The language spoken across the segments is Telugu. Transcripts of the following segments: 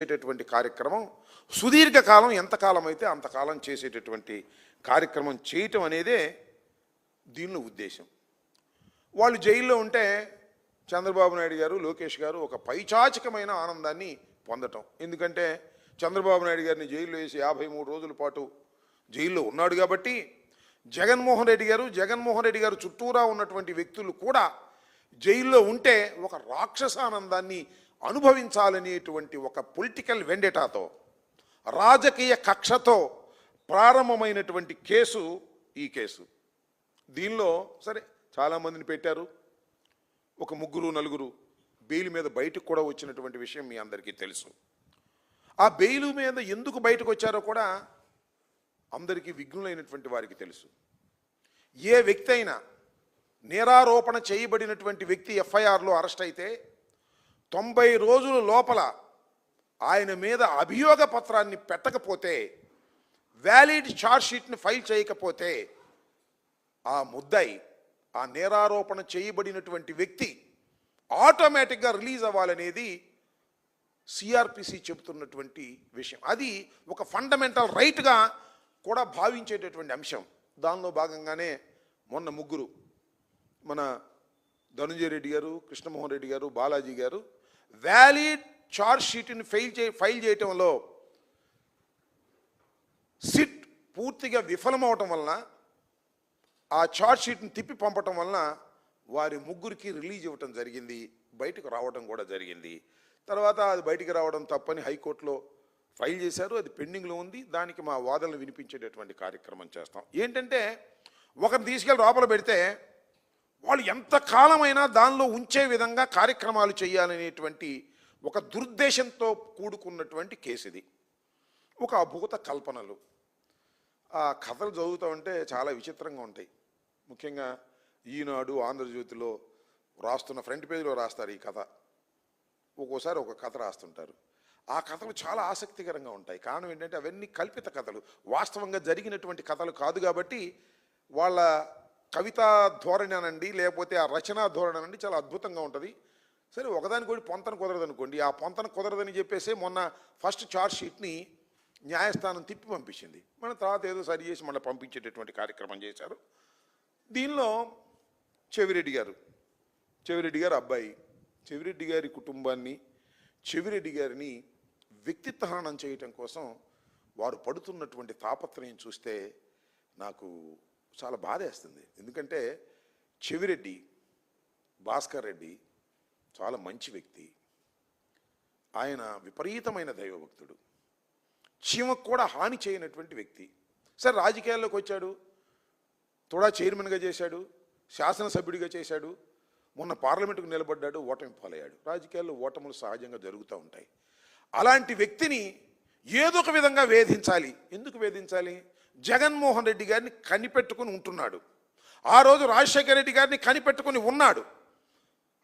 చేసేటటువంటి కార్యక్రమం సుదీర్ఘకాలం ఎంతకాలం అయితే అంతకాలం చేసేటటువంటి కార్యక్రమం చేయటం అనేదే దీనిలో ఉద్దేశం. వాళ్ళు జైల్లో ఉంటే చంద్రబాబు నాయుడు గారు లోకేష్ గారు ఒక పైచాచికమైన ఆనందాన్ని పొందటం. ఎందుకంటే చంద్రబాబు నాయుడు గారిని జైల్లో వేసి యాభై మూడు రోజుల పాటు జైల్లో ఉన్నాడు కాబట్టి జగన్మోహన్ రెడ్డి గారు జగన్మోహన్ రెడ్డి గారు చుట్టూరా ఉన్నటువంటి వ్యక్తులు కూడా జైల్లో ఉంటే ఒక రాక్షసానందాన్ని అనుభవించాలనేటువంటి ఒక పొలిటికల్ వెండెటాతో రాజకీయ కక్షతో ప్రారంభమైనటువంటి కేసు ఈ కేసు. దీనిలో సరే చాలామందిని పెట్టారు. ఒక ముగ్గురు నలుగురు బెయిల్ మీద బయటకు కూడా వచ్చినటువంటి విషయం మీ అందరికీ తెలుసు. ఆ బెయిల్ మీద ఎందుకు బయటకు వచ్చారో కూడా అందరికీ విఘ్నులైనటువంటి వారికి తెలుసు. ఏ వ్యక్తి అయినా నేరారోపణ చేయబడినటువంటి వ్యక్తి ఎఫ్ఐఆర్లో అరెస్ట్ అయితే తొంభై రోజుల లోపల ఆయన మీద అభియోగ పత్రాన్ని పెట్టకపోతే వ్యాలిడ్ షీట్ని ఫైల్ చేయకపోతే ఆ ముద్దాయి ఆ నేరారోపణ చేయబడినటువంటి వ్యక్తి ఆటోమేటిక్గా రిలీజ్ అవ్వాలనేది సిఆర్పిసి చెబుతున్నటువంటి విషయం. అది ఒక ఫండమెంటల్ రైట్గా కూడా భావించేటటువంటి అంశం. దానిలో భాగంగానే మొన్న ముగ్గురు మన ధనుంజయ రెడ్డి గారు కృష్ణమోహన్ రెడ్డి గారు బాలాజీ గారు వ్యాలిడ్ చార్జ్ షీట్ని ఫైల్ చే ఫైల్ చేయటంలో సిట్ పూర్తిగా విఫలమవటం వలన ఆ చార్జ్ షీట్ని తిప్పి పంపటం వలన వారి ముగ్గురికి రిలీజ్ ఇవ్వటం జరిగింది బయటకు రావడం కూడా జరిగింది. తర్వాత అది బయటికి రావడం తప్పని హైకోర్టులో ఫైల్ చేశారు అది పెండింగ్లో ఉంది దానికి మా వాదనలు వినిపించేటటువంటి కార్యక్రమం చేస్తాం. ఏంటంటే ఒకరిని తీసుకెళ్ళి లోపల పెడితే వాళ్ళు ఎంత కాలమైనా దానిలో ఉంచే విధంగా కార్యక్రమాలు చేయాలనేటువంటి ఒక దుర్దేశంతో కూడుకున్నటువంటి కేసు ఇది ఒక అభూత కల్పనలు. ఆ కథలు చదువుతూ ఉంటే చాలా విచిత్రంగా ఉంటాయి. ముఖ్యంగా ఈనాడు ఆంధ్రజ్యోతిలో రాస్తున్న ఫ్రంట్ పేజీలో రాస్తారు ఈ కథ. ఒక్కోసారి ఒక కథ రాస్తుంటారు. ఆ కథలు చాలా ఆసక్తికరంగా ఉంటాయి. కారణం ఏంటంటే అవన్నీ కల్పిత కథలు. వాస్తవంగా జరిగినటువంటి కథలు కాదు కాబట్టి వాళ్ళ కవితా ధోరణనండి లేకపోతే ఆ రచనా ధోరణి అనండి చాలా అద్భుతంగా ఉంటుంది. సరే ఒకదానికి కూడా పొంతన కుదరదు అనుకోండి ఆ పొంతన కుదరదని చెప్పేసి మొన్న ఫస్ట్ చార్జ్ షీట్ని న్యాయస్థానం తిప్పి పంపించింది. మన తర్వాత ఏదో సరి చేసి మళ్ళీ పంపించేటటువంటి కార్యక్రమం చేశారు. దీనిలో చెవిరెడ్డి గారు చెవిరెడ్డి గారు అబ్బాయి చెవిరెడ్డి గారి కుటుంబాన్ని చెవిరెడ్డి గారిని వ్యక్తిత్వహనం చేయటం కోసం వారు పడుతున్నటువంటి తాపత్రయం చూస్తే నాకు చాలా బాధేస్తుంది. ఎందుకంటే చెవిరెడ్డి భాస్కర్ రెడ్డి చాలా మంచి వ్యక్తి. ఆయన విపరీతమైన దైవభక్తుడు. చీమకు కూడా హాని చేయనటువంటి వ్యక్తి. సరే రాజకీయాల్లోకి వచ్చాడు. తోడా చైర్మన్గా చేశాడు. శాసనసభ్యుడిగా చేశాడు. మొన్న పార్లమెంటుకు నిలబడ్డాడు. ఓటమి పాలయ్యాడు. రాజకీయాల్లో ఓటములు సహజంగా జరుగుతూ ఉంటాయి. అలాంటి వ్యక్తిని ఏదో ఒక విధంగా వేధించాలి. ఎందుకు వేధించాలి? జగన్మోహన్ రెడ్డి గారిని కనిపెట్టుకుని ఉంటున్నాడు. ఆ రోజు రాజశేఖర రెడ్డి గారిని కనిపెట్టుకుని ఉన్నాడు.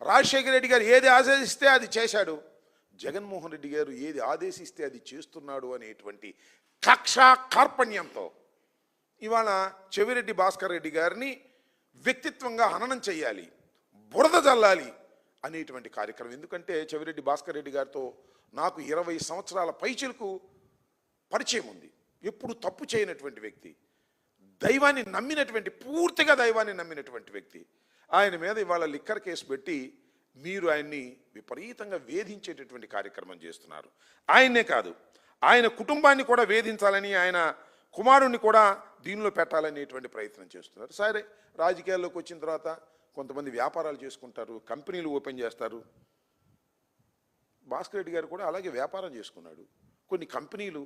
రాజశేఖర రెడ్డి గారు ఏది ఆదేశిస్తే అది చేశాడు. జగన్మోహన్ రెడ్డి గారు ఏది ఆదేశిస్తే అది చేస్తున్నాడు అనేటువంటి కక్షా కార్పణ్యంతో ఇవాళ చెవిరెడ్డి భాస్కర్ రెడ్డి గారిని వ్యక్తిత్వంగా హననం చేయాలి బురద జల్లాలి అనేటువంటి కార్యక్రమం. ఎందుకంటే చెవిరెడ్డి భాస్కర్ రెడ్డి గారితో నాకు ఇరవై సంవత్సరాల పైచిలకు పరిచయం ఉంది. ఎప్పుడు తప్పు చేయనటువంటి వ్యక్తి దైవాన్ని నమ్మినటువంటి పూర్తిగా దైవాన్ని నమ్మినటువంటి వ్యక్తి ఆయన మీద ఇవాళ లిక్కర్ కేసు పెట్టి మీరు ఆయన్ని విపరీతంగా వేధించేటటువంటి కార్యక్రమం చేస్తున్నారు. ఆయన్నే కాదు ఆయన కుటుంబాన్ని కూడా వేధించాలని ఆయన కుమారుణ్ణి కూడా దీనిలో పెట్టాలనేటువంటి ప్రయత్నం చేస్తున్నారు. సరే రాజకీయాల్లోకి వచ్చిన తర్వాత కొంతమంది వ్యాపారాలు చేసుకుంటారు కంపెనీలు ఓపెన్ చేస్తారు. భాస్కర్ రెడ్డి గారు కూడా అలాగే వ్యాపారం చేసుకున్నాడు. కొన్ని కంపెనీలు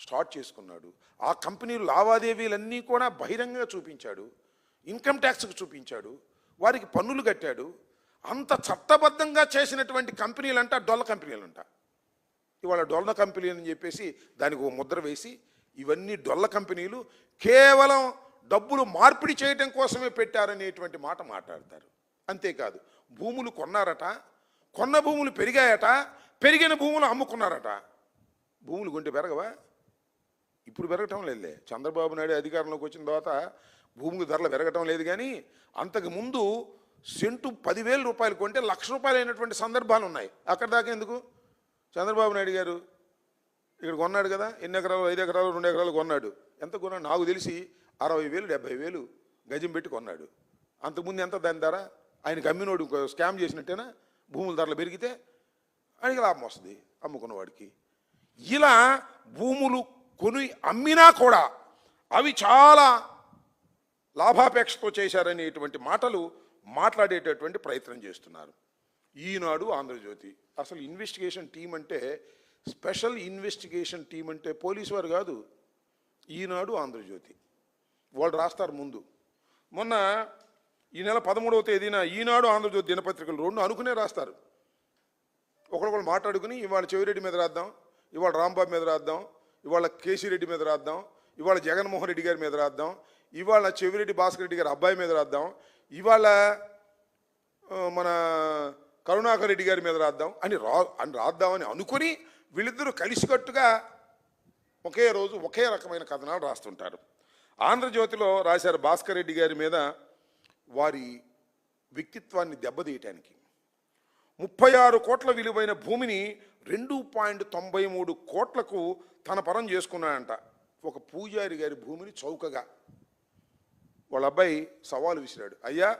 స్టార్ట్ చేసుకున్నాడు. ఆ కంపెనీలు లావాదేవీలన్నీ కూడా బహిరంగంగా చూపించాడు. ఇన్కమ్ ట్యాక్స్కి చూపించాడు. వారికి పన్నులు కట్టాడు. అంత చట్టబద్ధంగా చేసినటువంటి కంపెనీలు అంట డొల్ల కంపెనీలు అంట ఇవాళ డొల్ల కంపెనీ అని చెప్పేసి దానికి ఒక ముద్ర వేసి ఇవన్నీ డొల్ల కంపెనీలు కేవలం డబ్బులు మార్పిడి చేయటం కోసమే పెట్టారనేటువంటి మాట మాట్లాడతారు. అంతేకాదు భూములు కొన్నారట కొన్న భూములు పెరిగాయట పెరిగిన భూములు అమ్ముకున్నారట. భూములు గుండె పెరగవా? ఇప్పుడు పెరగటం లేదులే. చంద్రబాబు నాయుడు అధికారంలోకి వచ్చిన తర్వాత భూమికి ధరలు పెరగటం లేదు కానీ అంతకు ముందు సెంటు పదివేల రూపాయలు కొంటే లక్ష రూపాయలు అయినటువంటి సందర్భాలు ఉన్నాయి. అక్కడ దాకా ఎందుకు? చంద్రబాబు నాయుడు గారు ఇక్కడ కొన్నాడు కదా ఎన్ని ఎకరాలు? ఐదు ఎకరాలు రెండు ఎకరాలు కొన్నాడు. ఎంత కొన్నాడు? నాకు తెలిసి అరవై వేలు డెబ్బై వేలు గజం పెట్టి కొన్నాడు. అంతకుముందు ఎంత దాని ధర? ఆయనకి అమ్మినోడు ఇంకో స్కామ్ చేసినట్టేనా? భూముల ధరలు పెరిగితే ఆయనకి లాభం వస్తుంది అమ్ముకున్నవాడికి ఇలా భూములు కొని అమ్మినా కూడా అవి చాలా లాభాపేక్షతో చేశారనేటువంటి మాటలు మాట్లాడేటటువంటి ప్రయత్నం చేస్తున్నారు. ఈనాడు ఆంధ్రజ్యోతి అసలు ఇన్వెస్టిగేషన్ టీం అంటే స్పెషల్ ఇన్వెస్టిగేషన్ టీం అంటే పోలీసు వారు కాదు ఈనాడు ఆంధ్రజ్యోతి. వాళ్ళు రాస్తారు ముందు. మొన్న ఈ నెల పదమూడవ తేదీన ఈనాడు ఆంధ్రజ్యోతి దినపత్రికలు రెండు అనుకునే రాస్తారు. ఒకరికొకరు మాట్లాడుకుని ఇవాళ చెవిరెడ్డి మీద రాద్దాం ఇవాళ రాంబాబు మీద రాద్దాం ఇవాళ కేసీ రెడ్డి మీద రాద్దాం ఇవాళ జగన్మోహన్ రెడ్డి గారి మీద రాద్దాం ఇవాళ చెవిరెడ్డి భాస్కర్ రెడ్డి గారి అబ్బాయి మీద రాద్దాం ఇవాళ మన కరుణాకర్ రెడ్డి గారి మీద రాద్దాం అని రా అని రాద్దామని అనుకుని వీళ్ళిద్దరూ కలిసికట్టుగా ఒకే రోజు ఒకే రకమైన కథనాలు రాస్తుంటారు. ఆంధ్రజ్యోతిలో రాశారు భాస్కర్ రెడ్డి గారి మీద వారి వ్యక్తిత్వాన్ని దెబ్బతీయటానికి. ముప్పై ఆరు కోట్ల విలువైన భూమిని రెండు పాయింట్ తొంభై మూడు కోట్లకు తన పరం చేసుకున్నాడంట. ఒక పూజారి గారి భూమిని చౌకగా. వాళ్ళ అబ్బాయి సవాలు విసిరాడు. అయ్యా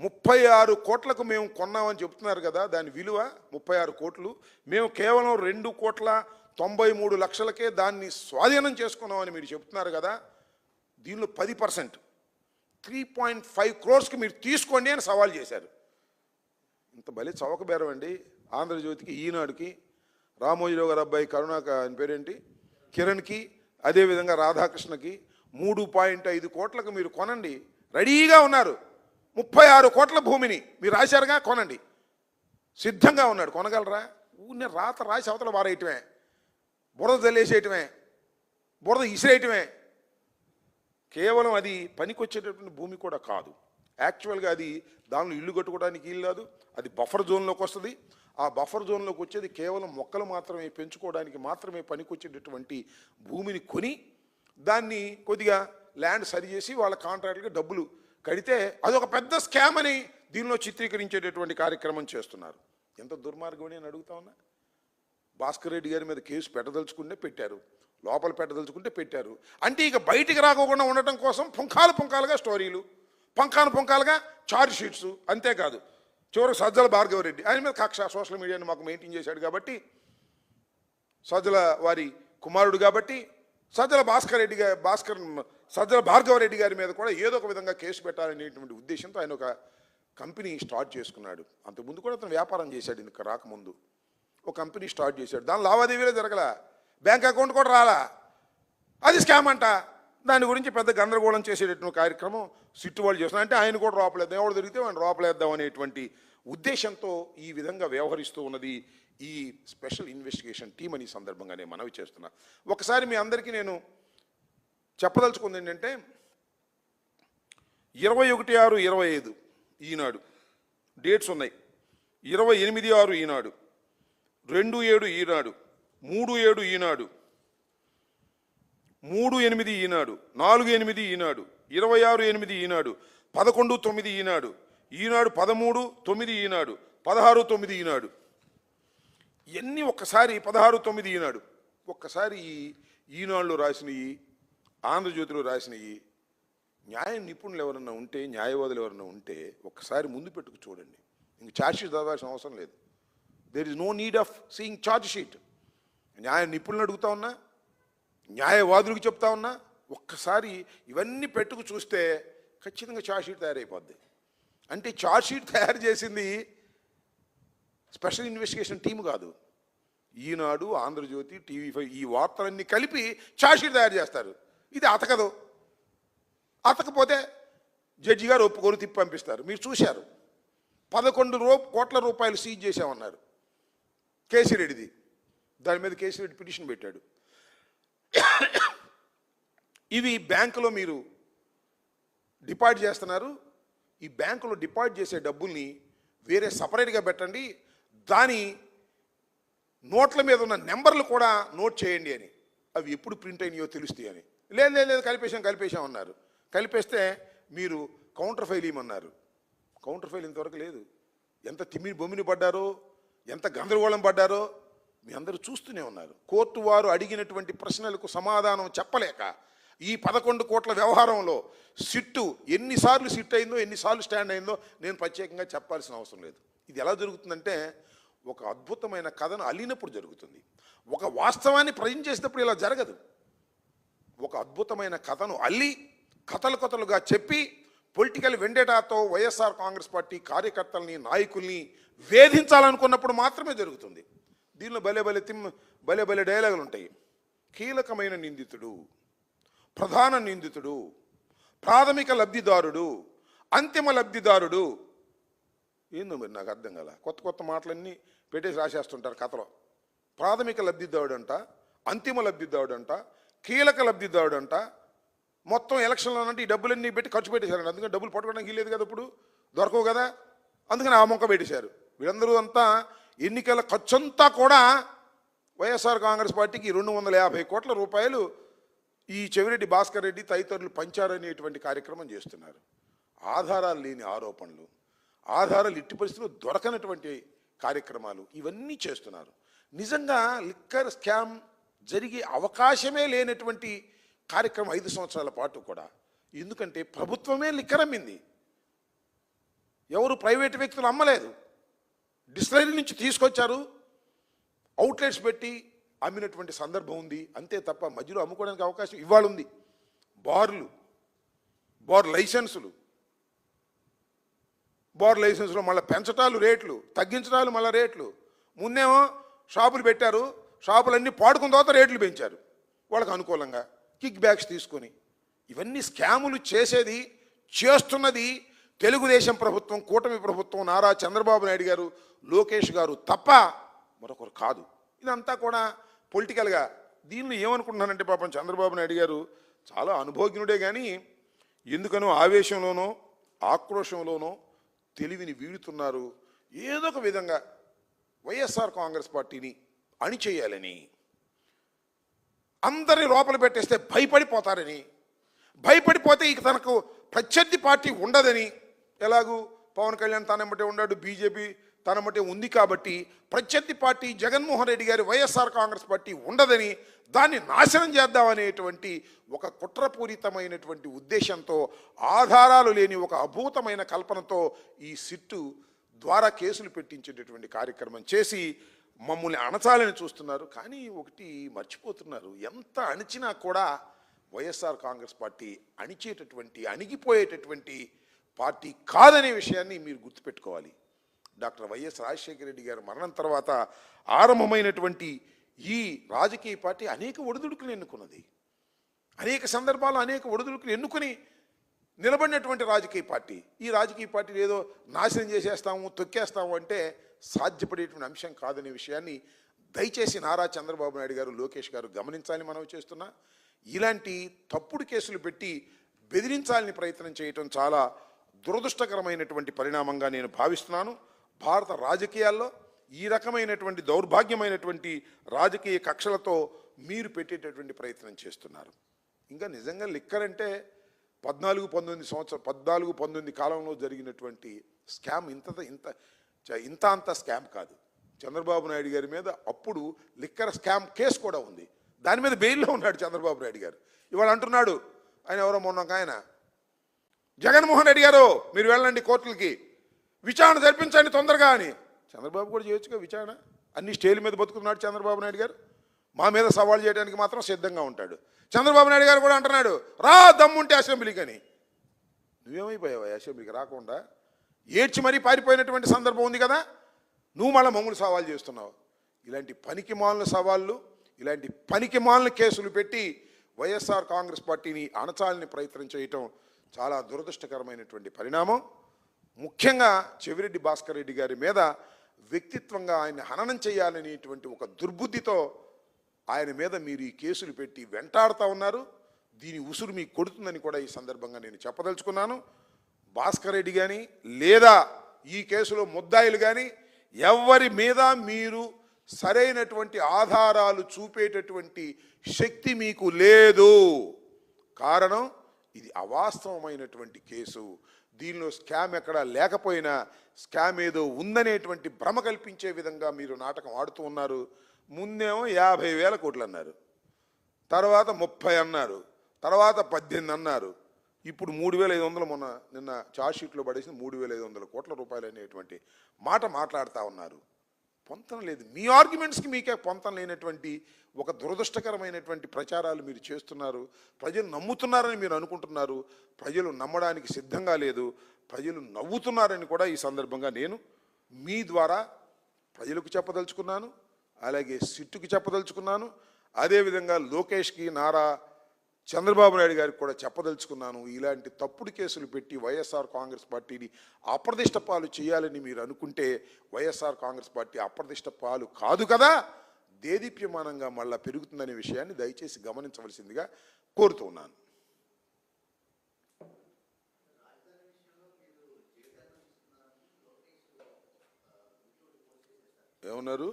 ముప్పై ఆరు కోట్లకు మేము కొన్నామని చెప్తున్నారు కదా దాని విలువ ముప్పై ఆరు కోట్లు. మేము కేవలం రెండు కోట్ల తొంభై మూడు లక్షలకే దాన్ని స్వాధీనం చేసుకున్నామని మీరు చెప్తున్నారు కదా దీనిలో పది పర్సెంట్. త్రీ పాయింట్ ఫైవ్ క్రోర్స్కి మీరు తీసుకోండి అని సవాల్ చేశారు. ఇంత బలి చవకబేరం అండి. ఆంధ్రజ్యోతికి ఈనాడుకి రామోజీరావు గారి అబ్బాయి కరుణాక ఆయన పేరేంటి? కిరణ్కి అదేవిధంగా రాధాకృష్ణకి మూడు పాయింట్ ఐదు కోట్లకు మీరు కొనండి. రెడీగా ఉన్నారు. ముప్పై ఆరు కోట్ల భూమిని మీరు రాశారుగా? కొనండి. సిద్ధంగా ఉన్నాడు. కొనగలరా? ఊరినే రాత రాసి అవతల వారేయటమే బురద జల్లేసేయటమే. బురద ఇసిరేయటమే. కేవలం అది పనికొచ్చేటటువంటి భూమి కూడా కాదు. యాక్చువల్గా అది దానిలో ఇల్లు కట్టుకోవడానికి ఇల్లు కాదు. అది బఫర్ జోన్లోకి వస్తుంది. ఆ బఫర్ జోన్లోకి వచ్చేది కేవలం మొక్కలు మాత్రమే పెంచుకోవడానికి మాత్రమే పనికొచ్చేటటువంటి భూమిని కొని దాన్ని కొద్దిగా ల్యాండ్ సరిచేసి వాళ్ళ కాంట్రాక్ట్కి డబ్బులు కడితే అదొక పెద్ద స్కామ్ అని దీనిలో చిత్రీకరించేటటువంటి కార్యక్రమం చేస్తున్నారు. ఎంత దుర్మార్గం అని అడుగుతా ఉన్నా? భాస్కర్ రెడ్డి గారి మీద కేసు పెట్టదలుచుకుంటే పెట్టారు. లోపల పెట్టదలుచుకుంటే పెట్టారు. అంటే ఇక బయటికి రాకోకుండా ఉండటం కోసం పుంఖాలు పుంఖాలుగా స్టోరీలు పంకాను పుంఖాలుగా చార్జ్ షీట్స్ అంతేకాదు. చివరికి సజ్జల భార్గవరెడ్డి ఆయన మీద కక్ష సోషల్ మీడియాని మాకు మెయింటైన్ చేశాడు కాబట్టి సజ్జల వారి కుమారుడు కాబట్టి సజ్జల భాస్కర్ రెడ్డి గారి భాస్కర్ సజ్జల భార్గవరెడ్డి గారి మీద కూడా ఏదో ఒక విధంగా కేసు పెట్టాలనేటువంటి ఉద్దేశంతో ఆయన ఒక కంపెనీ స్టార్ట్ చేసుకున్నాడు. అంతకుముందు కూడా అతను వ్యాపారం చేశాడు ఇంకా రాకముందు. ఒక కంపెనీ స్టార్ట్ చేశాడు. దాని లావాదేవీలే జరగల. బ్యాంక్ అకౌంట్ కూడా రాలా. అది స్కామ్ అంట. దాని గురించి పెద్ద గందరగోళం చేసేటటువంటి కార్యక్రమం సిట్టు వాళ్ళు చేస్తున్నారు. అంటే ఆయన కూడా రోపలేద్దాం ఎవరు దొరికితే ఆయన రోపలేద్దాం అనేటువంటి ఉద్దేశంతో ఈ విధంగా వ్యవహరిస్తూ ఉన్నది ఈ స్పెషల్ ఇన్వెస్టిగేషన్ టీం అని సందర్భంగా నేను మనవి చేస్తున్నా. ఒకసారి మీ అందరికీ నేను చెప్పదలుచుకుంది ఏంటంటే ఇరవై ఒకటి ఆరు ఇరవై ఐదు ఈనాడు డేట్స్ ఉన్నాయి. ఇరవై ఎనిమిది ఆరు ఈనాడు రెండు ఏడు ఈనాడు మూడు ఏడు ఈనాడు మూడు ఎనిమిది ఈనాడు నాలుగు ఎనిమిది ఈనాడు ఇరవై ఆరు ఎనిమిది ఈనాడు పదకొండు తొమ్మిది ఈనాడు ఈనాడు పదమూడు తొమ్మిది ఈనాడు పదహారు తొమ్మిది ఈనాడు. ఇవన్నీ ఒక్కసారి పదహారు తొమ్మిది ఈనాడు? ఒక్కసారి ఈ ఈనాడులో రాసినవి ఆంధ్రజ్యోతిలో రాసినవి న్యాయ నిపుణులు ఎవరన్నా ఉంటే న్యాయవాదులు ఎవరన్నా ఉంటే ఒక్కసారి ముందు పెట్టుకు చూడండి. ఇంక ఛార్జ్ షీట్ చదవాల్సిన అవసరం లేదు. There is no need of seeing charge sheet న్యాయ నిపుణులను అడుగుతా ఉన్నా న్యాయవాదులకు చెప్తా ఉన్నా ఒక్కసారి ఇవన్నీ పెట్టుకు చూస్తే ఖచ్చితంగా ఛార్జ్షీట్ తయారైపోద్ది. అంటే ఛార్జ్షీట్ తయారు చేసింది స్పెషల్ ఇన్వెస్టిగేషన్ టీం కాదు. ఈనాడు ఆంధ్రజ్యోతి టీవీ ఫైవ్ ఈ వార్తలన్నీ కలిపి ఛార్జ్షీట్ తయారు చేస్తారు. ఇది అతకదు. అతకపోతే జడ్జి గారు ఒప్పుకొని తిప్పి పంపిస్తారు. మీరు చూశారు. పదకొండు రూ కోట్ల రూపాయలు సీజ్ చేశామన్నారు. కేసిరెడ్డిది. దాని మీద కేసిరెడ్డి పిటిషన్ పెట్టాడు. ఇవి బ్యాంకులో మీరు డిపాజిట్ చేస్తున్నారు. ఈ బ్యాంకులో డిపాజిట్ చేసే డబ్బుల్ని వేరే సపరేట్గా పెట్టండి. దాని నోట్ల మీద ఉన్న నెంబర్లు కూడా నోట్ చేయండి అని. అవి ఎప్పుడు ప్రింట్ అయినాయో తెలుస్తాయి అని. లేదు లేదు లేదు కలిపేశాం కలిపేశాం అన్నారు. కలిపేస్తే మీరు కౌంటర్ ఫైల్ ఇవ్వమన్నారు కౌంటర్ ఫైల్ ఇంతవరకు లేదు. ఎంత తిమ్మిని బొమ్మిని పడ్డారో ఎంత గందరగోళం పడ్డారో మీ అందరూ చూస్తూనే ఉన్నారు. కోర్టు వారు అడిగినటువంటి ప్రశ్నలకు సమాధానం చెప్పలేక ఈ పదకొండు కోట్ల వ్యవహారంలో సిట్టు ఎన్నిసార్లు సిట్ అయిందో ఎన్నిసార్లు స్టాండ్ అయిందో నేను ప్రత్యేకంగా చెప్పాల్సిన అవసరం లేదు. ఇది ఎలా జరుగుతుందంటే ఒక అద్భుతమైన కథను అల్లినప్పుడు జరుగుతుంది. ఒక వాస్తవాన్ని ప్రజెంట్ చేసినప్పుడు ఇలా జరగదు. ఒక అద్భుతమైన కథను అల్లి కథలు కథలుగా చెప్పి పొలిటికల్ వెండేటాతో వైఎస్ఆర్ కాంగ్రెస్ పార్టీ కార్యకర్తల్ని నాయకుల్ని వేధించాలనుకున్నప్పుడు మాత్రమే జరుగుతుంది. దీనిలో భలే భలే తిమ్ భలే భలే డైలాగులు ఉంటాయి. కీలకమైన నిందితుడు ప్రధాన నిందితుడు ప్రాథమిక లబ్ధిదారుడు అంతిమ లబ్ధిదారుడు. ఏందో మరి నాకు అర్థం కాల కొత్త కొత్త మాటలన్నీ పెట్టేసి రాసేస్తుంటారు కథలో. ప్రాథమిక లబ్ధిదారుడు అంట అంతిమ లబ్ధిదారుడు అంట కీలక లబ్ధిదారుడు అంట మొత్తం ఎలక్షన్లో అంటే ఈ డబ్బులన్నీ పెట్టి ఖర్చు పెట్టేశారండి అందుకని డబ్బులు పట్టుకోవడానికి లేదు కదా ఇప్పుడు? దొరకవు కదా? అందుకని ఆ మొక్క పెట్టేశారు. వీళ్ళందరూ అంతా ఎన్నికల ఖర్చంతా కూడా వైఎస్ఆర్ కాంగ్రెస్ పార్టీకి రెండు వందల యాభై కోట్ల రూపాయలు ఈ చెవిరెడ్డి భాస్కర్ రెడ్డి తదితరులు పంచారనేటువంటి కార్యక్రమం చేస్తున్నారు. ఆధారాలు లేని ఆరోపణలు ఆధారాలు ఇట్టి పరిస్థితుల్లో దొరకనటువంటి కార్యక్రమాలు ఇవన్నీ చేస్తున్నారు. నిజంగా లిక్కర్ స్కామ్ జరిగే అవకాశమే లేనటువంటి కార్యక్రమం ఐదు సంవత్సరాల పాటు కూడా. ఎందుకంటే ప్రభుత్వమే లిక్కర్ అమ్మింది ఎవరు ప్రైవేట్ వ్యక్తులు అమ్మలేదు. డిస్టిలరీ నుంచి తీసుకొచ్చారు. అవుట్లెట్స్ పెట్టి అమ్మినటువంటి సందర్భం ఉంది. అంతే తప్ప మధ్యలో అమ్ముకోవడానికి అవకాశం ఇవాళ ఉంది బార్లు బార్ లైసెన్సులు. బార్ లైసెన్స్లో మళ్ళీ పెంచటాలు రేట్లు తగ్గించటాలు మళ్ళీ రేట్లు. ముందేమో షాపులు పెట్టారు. షాపులన్నీ పాడుకున్న తర్వాత రేట్లు పెంచారు. వాళ్ళకి అనుకూలంగా కిక్ బ్యాక్స్ తీసుకొని. ఇవన్నీ స్కాములు చేసేది చేస్తున్నది తెలుగుదేశం ప్రభుత్వం కూటమి ప్రభుత్వం నారా చంద్రబాబు నాయుడు గారు లోకేష్ గారు తప్ప మరొకరు కాదు. ఇదంతా కూడా పొలిటికల్గా దీనిలో ఏమనుకుంటున్నానంటే పాపం చంద్రబాబు నాయుడు గారు చాలా అనుభోజ్ఞుడే కానీ ఎందుకనో ఆవేశంలోనో ఆక్రోషంలోనో తెలివిని వీడుతున్నారు. ఏదో ఒక విధంగా వైఎస్ఆర్ కాంగ్రెస్ పార్టీని అణిచేయాలని అందరిని లోపల పెట్టేస్తే భయపడిపోతారని భయపడిపోతే ఇక తనకు ప్రత్యర్థి పార్టీ ఉండదని ఎలాగూ పవన్ కళ్యాణ్ తనమ్మటే ఉన్నాడు బీజేపీ తనమ్మటే ఉంది కాబట్టి ప్రత్యర్థి పార్టీ జగన్మోహన్ రెడ్డి గారి వైఎస్ఆర్ కాంగ్రెస్ పార్టీ ఉండదని దాన్ని నాశనం చేద్దామనేటువంటి ఒక కుట్రపూరితమైనటువంటి ఉద్దేశంతో ఆధారాలు లేని ఒక అభూతమైన కల్పనతో ఈ సిట్టు ద్వారా కేసులు పెట్టించేటటువంటి కార్యక్రమం చేసి మమ్మల్ని అణచాలని చూస్తున్నారు. కానీ ఒకటి మర్చిపోతున్నారు. ఎంత అణిచినా కూడా వైఎస్ఆర్ కాంగ్రెస్ పార్టీ అణిచేటటువంటి అణిగిపోయేటటువంటి పార్టీ కాదనే విషయాన్ని మీరు గుర్తుపెట్టుకోవాలి. డాక్టర్ వైఎస్ రాజశేఖర రెడ్డి గారి మరణం తర్వాత ఆరంభమైనటువంటి ఈ రాజకీయ పార్టీ అనేక ఒడిదుడుకులు ఎన్నుకున్నది. అనేక సందర్భాల్లో అనేక ఒడిదుడుకులు ఎన్నుకుని నిలబడినటువంటి రాజకీయ పార్టీ. ఈ రాజకీయ పార్టీలు ఏదో నాశనం చేసేస్తాము తొక్కేస్తాము అంటే సాధ్యపడేటువంటి అంశం కాదనే విషయాన్ని దయచేసి నారా చంద్రబాబు నాయుడు గారు లోకేష్ గారు గమనించాలని మనం చేస్తున్నా. ఇలాంటి తప్పుడు కేసులు పెట్టి బెదిరించాలని ప్రయత్నం చేయటం చాలా దురదృష్టకరమైనటువంటి పరిణామంగా నేను భావిస్తున్నాను. భారత రాజకీయాల్లో ఈ రకమైనటువంటి దౌర్భాగ్యమైనటువంటి రాజకీయ కక్షలతో మీరు పెట్టేటటువంటి ప్రయత్నం చేస్తున్నారు. ఇంకా నిజంగా లిక్కర్ అంటే పద్నాలుగు పంతొమ్మిది సంవత్సరం పద్నాలుగు పంతొమ్మిది కాలంలో జరిగినటువంటి స్కామ్ ఇంత ఇంత చ- ఇంత అంత స్కామ్ కాదు. చంద్రబాబు నాయుడు గారి మీద అప్పుడు లిక్కర్ స్కామ్ కేసు కూడా ఉంది. దాని మీద బెయిల్లో ఉన్నాడు చంద్రబాబు నాయుడు గారు. ఇవాళ అంటున్నాడు ఆయన ఎవరో మొన్న ఆయన జగన్మోహన్ రెడ్డి గారు మీరు వెళ్ళండి కోర్టులకి. విచారణ జరిపించండి తొందరగా అని. చంద్రబాబు కూడా చేయొచ్చుగా విచారణ? అన్ని స్టేల మీద బతుకుతున్నాడు చంద్రబాబు నాయుడు గారు. మా మీద సవాల్ చేయడానికి మాత్రం సిద్ధంగా ఉంటాడు. చంద్రబాబు నాయుడు గారు కూడా అంటున్నాడు రా దమ్ముంటే అసెంబ్లీకి అని. నువ్వేమైపోయావా అసెంబ్లీకి రాకుండా? ఏడ్చి మరీ పారిపోయినటువంటి సందర్భం ఉంది కదా? నువ్వు మళ్ళీ మమ్మల్ని సవాల్ చేస్తున్నావు. ఇలాంటి పనికి మాలిన సవాళ్ళు ఇలాంటి పనికి మాలిన కేసులు పెట్టి వైఎస్ఆర్ కాంగ్రెస్ పార్టీని అణచాలని ప్రయత్నం చేయటం చాలా దురదృష్టకరమైనటువంటి పరిణామం. ముఖ్యంగా చెవిరెడ్డి భాస్కర్ రెడ్డి గారి మీద వ్యక్తిత్వంగా ఆయన హననం చేయాలనేటువంటి ఒక దుర్బుద్ధితో ఆయన మీద మీరు ఈ కేసులు పెట్టి వెంటాడుతూ ఉన్నారు. దీని ఉసురు మీకు కొడుతుందని కూడా ఈ సందర్భంగా నేను చెప్పదలుచుకున్నాను. భాస్కర్ రెడ్డి కానీ లేదా ఈ కేసులో ముద్దాయిలు కానీ ఎవరి మీద మీరు సరైనటువంటి ఆధారాలు చూపేటటువంటి శక్తి మీకు లేదు. కారణం ఇది అవాస్తవమైనటువంటి కేసు. దీనిలో స్కామ్ ఎక్కడా లేకపోయినా స్కామ్ ఏదో ఉందనేటువంటి భ్రమ కల్పించే విధంగా మీరు నాటకం ఆడుతూ ఉన్నారు. ముందేమో యాభై వేల కోట్లు అన్నారు. తర్వాత ముప్పై అన్నారు. తర్వాత పద్దెనిమిది అన్నారు. ఇప్పుడు మూడు వేల ఐదు వందలు మొన్న నిన్న చార్జ్షీట్లో పడేసిన మూడు వేల ఐదు వందల కోట్ల రూపాయలు అనేటువంటి మాట మాట్లాడుతూ ఉన్నారు. పొంతం లేదు. మీ ఆర్గ్యుమెంట్స్కి మీకే పొంతం లేనటువంటి ఒక దురదృష్టకరమైనటువంటి ప్రచారాలు మీరు చేస్తున్నారు. ప్రజలు నమ్ముతున్నారని మీరు అనుకుంటున్నారు. ప్రజలు నమ్మడానికి సిద్ధంగా లేదు. ప్రజలు నవ్వుతున్నారని కూడా ఈ సందర్భంగా నేను మీ ద్వారా ప్రజలకు చెప్పదలుచుకున్నాను. అలాగే సిట్టుకి చెప్పదలుచుకున్నాను. అదేవిధంగా లోకేష్కి నారా చంద్రబాబు నాయుడు గారికి కూడా చెప్పదలుచుకున్నాను ఇలాంటి తప్పుడు కేసులు పెట్టి వైఎస్ఆర్ కాంగ్రెస్ పార్టీని అప్రదిష్ట పాలు చేయాలని మీరు అనుకుంటే వైఎస్ఆర్ కాంగ్రెస్ పార్టీ అప్రదిష్ట పాలు కాదు కదా? దేదీప్యమానంగా మళ్ళా పెరుగుతుందనే విషయాన్ని దయచేసి గమనించవలసిందిగా కోరుతున్నాను ఏమన్నారు?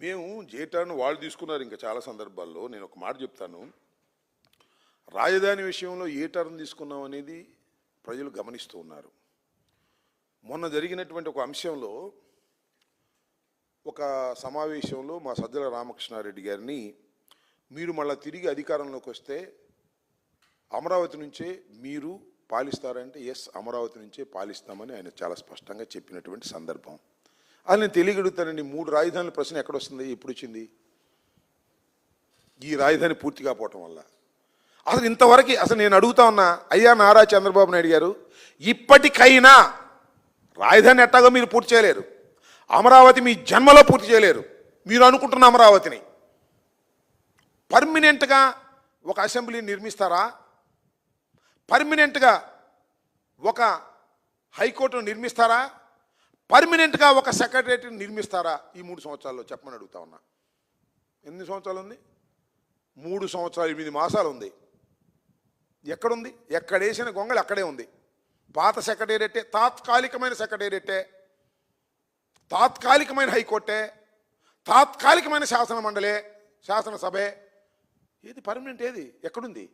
మేము జేటాను వాళ్ళు తీసుకున్నారు ఇంకా చాలా సందర్భాల్లో. నేను ఒక మాట చెప్తాను. రాజధాని విషయంలో ఏ టర్న్ తీసుకున్నాం అనేది ప్రజలు గమనిస్తూ ఉన్నారు. మొన్న జరిగినటువంటి ఒక అంశంలో ఒక సమావేశంలో మా సజ్జల రామకృష్ణారెడ్డి గారిని మీరు మళ్ళీ తిరిగి అధికారంలోకి వస్తే అమరావతి నుంచే మీరు పాలిస్తారంటే ఎస్ అమరావతి నుంచే పాలిస్తామని ఆయన చాలా స్పష్టంగా చెప్పినటువంటి సందర్భం. అది నేను తెలియగలుగుతానండి. మూడు రాజధానుల ప్రశ్న ఎక్కడొస్తుంది ఎప్పుడు వచ్చింది ఈ రాజధాని పూర్తి కాపోవటం వల్ల. అసలు ఇంతవరకు అసలు నేను అడుగుతా ఉన్నా అయ్యా నారా చంద్రబాబు నాయుడు గారు ఇప్పటికైనా రాజధాని ఎట్టాగా మీరు పూర్తి చేయలేరు. అమరావతి మీ జన్మలో పూర్తి చేయలేరు. మీరు అనుకుంటున్న అమరావతిని. పర్మినెంట్గా ఒక అసెంబ్లీ నిర్మిస్తారా? పర్మినెంట్గా ఒక హైకోర్టును నిర్మిస్తారా? పర్మినెంట్గా ఒక సెక్రటరియట్ని నిర్మిస్తారా? ఈ మూడు సంవత్సరాల్లో చెప్పమని అడుగుతా ఉన్నా. ఎన్ని సంవత్సరాలు ఉంది మూడు సంవత్సరాలు ఎనిమిది మాసాలు ఉంది ఎక్కడుంది ఎక్కడేసిన గొంగళి అక్కడే ఉంది. పాత సెక్రటేరియట్టే తాత్కాలికమైన సెక్రటేరియట్టే తాత్కాలికమైన హైకోర్టే తాత్కాలికమైన శాసన మండలే శాసనసభే ఏది పర్మనెంట్ ఏది? ఎక్కడుంది?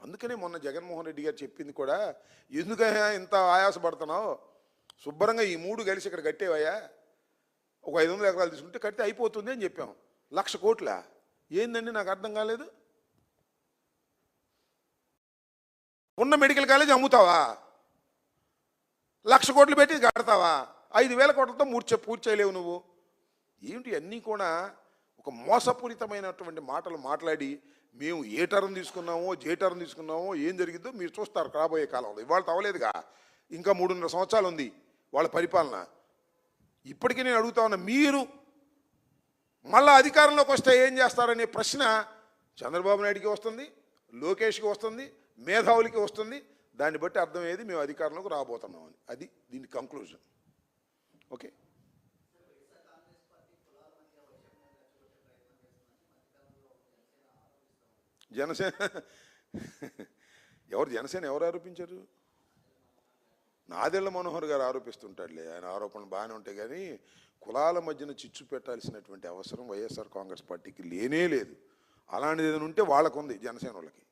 అందుకనే మొన్న జగన్మోహన్ రెడ్డి గారు చెప్పింది కూడా ఎందుకైనా ఇంత ఆయాసపడుతున్నావు? శుభ్రంగా ఈ మూడు కలిసి ఇక్కడ కట్టేవయ్యా? ఒక ఐదు వందల ఎకరాలు తీసుకుంటే కడితే అయిపోతుంది అని చెప్పాం. లక్ష కోట్ల? ఏందండి? నాకు అర్థం కాలేదు. ఉన్న మెడికల్ కాలేజ్ అమ్ముతావా? లక్ష కోట్లు పెట్టి కడతావా? ఐదు వేల కోట్లతో మూర్చే పూర్తి చేయలేవు నువ్వు. ఏమిటి అన్నీ కూడా ఒక మోసపూరితమైనటువంటి మాటలు మాట్లాడి మేము ఏ టర్న్ తీసుకున్నామో జే టర్న్ తీసుకున్నామో ఏం జరిగిందో మీరు చూస్తారు రాబోయే కాలంలో. ఇవాళ తవ్వలేదుగా. ఇంకా మూడున్నర సంవత్సరాలు ఉంది. వాళ్ళ పరిపాలన. ఇప్పటికీ నేను అడుగుతా ఉన్నా మీరు మళ్ళీ అధికారంలోకి వస్తే ఏం చేస్తారనే ప్రశ్న చంద్రబాబు నాయుడికి వస్తుంది లోకేష్కి వస్తుంది మేధావులకి వస్తుంది. దాన్ని బట్టి అర్థమయ్యేది మేము అధికారంలోకి రాబోతున్నామని అది దీని కంక్లూజన్ ఓకే జనసేన ఎవరు జనసేన ఎవరు ఆరోపించారు? నాదెళ్ళ మనోహర్ గారు ఆరోపిస్తుంటాడులే. ఆయన ఆరోపణలు బాగానే ఉంటాయి కానీ కులాల మధ్యన చిచ్చు పెట్టాల్సినటువంటి అవసరం వైఎస్ఆర్ కాంగ్రెస్ పార్టీకి లేనే లేదు. అలాంటిది ఏదైనా ఉంటే వాళ్ళకు ఉంది జనసేన వాళ్ళకి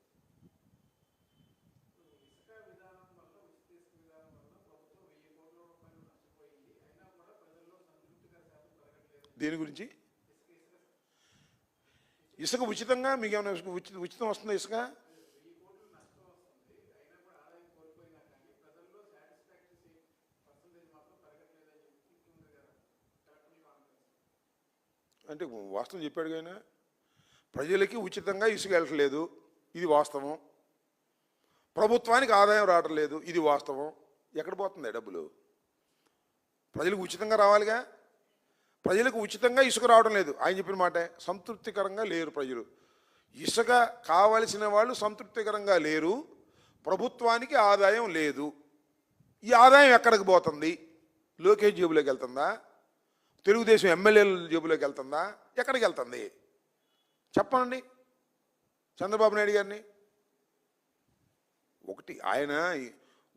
దేని గురించి? ఇసుక ఉచితంగా మీకు ఏమైనా ఇసుక ఉచితం వస్తుందా ఇసుక? అంటే వాస్తవం చెప్పాడు కానీ ప్రజలకి ఉచితంగా ఇసుక వెళ్ళట్లేదు. ఇది వాస్తవం. ప్రభుత్వానికి ఆదాయం రావట్లేదు. ఇది వాస్తవం. ఎక్కడ పోతుంది డబ్బులు? ప్రజలకు ఉచితంగా రావాలిగా? ప్రజలకు ఉచితంగా ఇసుక రావడం లేదు. ఆయన చెప్పిన మాట సంతృప్తికరంగా లేరు ప్రజలు. ఇసుక కావలసిన వాళ్ళు సంతృప్తికరంగా లేరు. ప్రభుత్వానికి ఆదాయం లేదు. ఈ ఆదాయం ఎక్కడికి పోతుంది? లోకేష్ జేబులోకి వెళ్తుందా? తెలుగుదేశం ఎమ్మెల్యేల జేబులోకి వెళ్తుందా? ఎక్కడికి వెళ్తుంది? చెప్పండి. చంద్రబాబు నాయుడు గారిని. ఒకటి ఆయన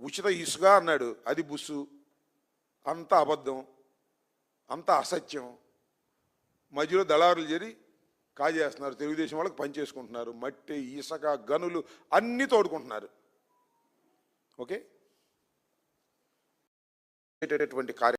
ఉచిత ఇసుక అన్నాడు. అది బుస్సు. అంత అబద్ధం. అంత అసత్యం. మధ్యలో దళారులు చేరి కాజేస్తున్నారు. తెలుగుదేశం వాళ్ళకి పనిచేసుకుంటున్నారు మట్టి ఇసుక గనులు అన్నీ తోడుకుంటున్నారు. ఓకే? కార్య